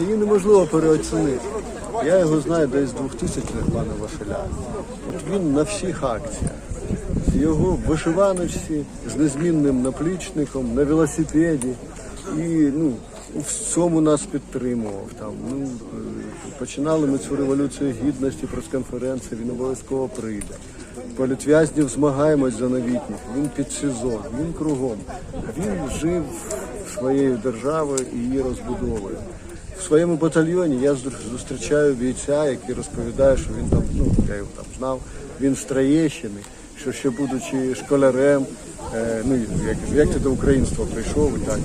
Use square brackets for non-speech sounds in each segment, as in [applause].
Її неможливо переоцінити. Я його знаю десь з 2000-х, пана Василя. Він на всіх акціях. Його в вишиваночці з незмінним наплічником, на велосипеді. І ну, у всьому нас підтримував. Там, ну, е, починали ми цю революцію гідності, прес-конференції, він обов'язково прийде. Політв'язнів змагаємось за новітніх. Він під СІЗО, він кругом. Він жив своєю державою і її розбудовою. Своєму батальйоні я зустрічаю бійця, який розповідає, що він там, ну я його там знав, він з Троєщини, що ще будучи школярем, е, ну як, як ти до українства прийшов і так.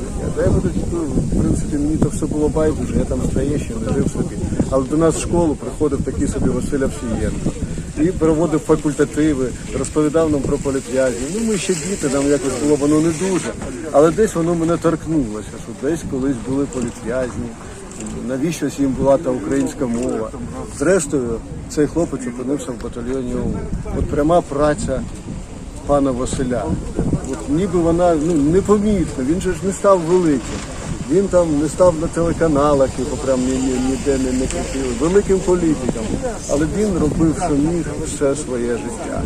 Я, буду, ну, в принципі, мені то все було байдуже, я там з Троєщини жив собі. Але до нас в школу приходив такий собі Василь Овсієнко. І проводив факультативи, розповідав нам про політв'язнів. Ну ми ще діти, нам якось було воно не дуже. Але десь воно мене торкнулося, що десь колись були політв'язні. Навіщось їм була та українська мова. Зрештою, цей хлопець опинився в батальйоні ОУН. От пряма праця пана Василя. От ніби вона ну, непомітна, він же ж не став великим. Він там не став на телеканалах, його прям ні, ні, ніде не, не крутили. Великим політиком. Але він робив, що міг все своє життя.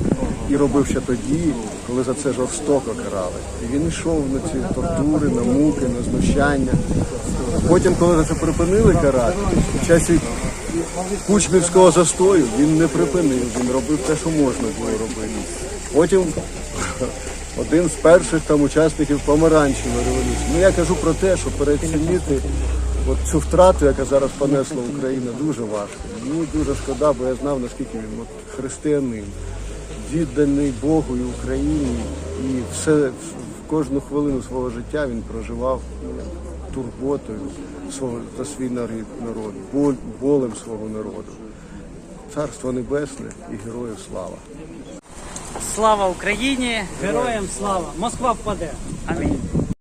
І робив ще тоді, коли за це жорстоко карали. І він йшов на ці тортури, на муки, на знущання. Потім, коли за це припинили карати, в часі кучмівського застою він не припинив, він робив те, що можна було робити. Потім [laughs] один з перших там учасників помаранчевої революції. Ну я кажу про те, що переоцінити от цю втрату, яка зараз понесла Україна, дуже важко. Мені дуже шкода, бо я знав, наскільки він от, християнин, відданий Богу і Україні, і все в кожну хвилину свого життя він проживав турботою свого за свій народ, народ, болем свого народу. Царство Небесне і героїв слава. Слава Україні! Героям слава! Москва впаде! Амінь.